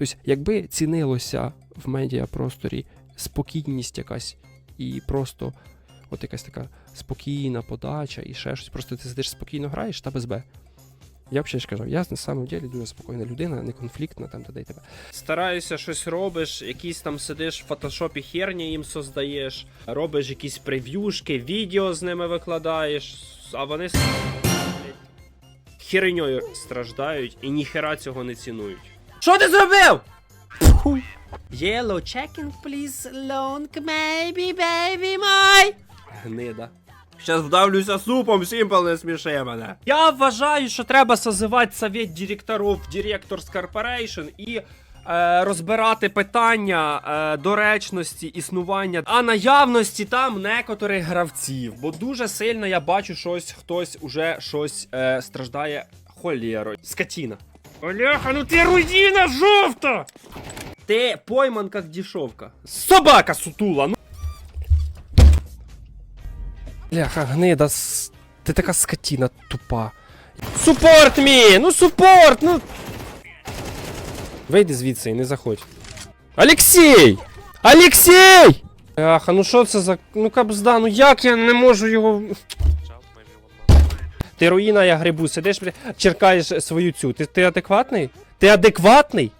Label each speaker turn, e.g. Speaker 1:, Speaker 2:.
Speaker 1: Тобто, якби цінилося в медіапросторі спокійність якась і просто от якась така спокійна подача і ще щось, просто ти сидиш спокійно граєш та без Б. Я взагалі ж казав, я на самом деле дуже спокійна людина, не конфліктна там туди тебе. Стараєшся щось робиш, якісь там сидиш в фотошопі херні їм создаєш, робиш якісь прев'юшки, відео з ними викладаєш, а вони херньою страждають і ніхера цього не цінують. Що ти зробив? Yellow checking, please, long, maybe, baby, my. Гнида. Щас вдавлюся супом, Сімпл не сміши мене. Я вважаю, що треба созивати совет директорів Directors Corporation і е, розбирати питання е, доречності існування, а наявності там некоторих гравців. Бо дуже сильно я бачу щось, хтось уже щось е, страждає холєрою. Скотіна. Оляха, ну ти руїна жовта! Ти пойман як дешевка. Собака сутула, ну. Бляха, гнида, с- ти така скотіна тупа. Супорт мій! Ну супорт! Ну. Вийди звідси і не заходь. Алексій! Алексій! Бляха, ну що це за. Ну кабзда, ну як я не можу його. Ти руїна, я грибу, сидиш, черкаєш свою цю. Ти, ти адекватний? Ти адекватний?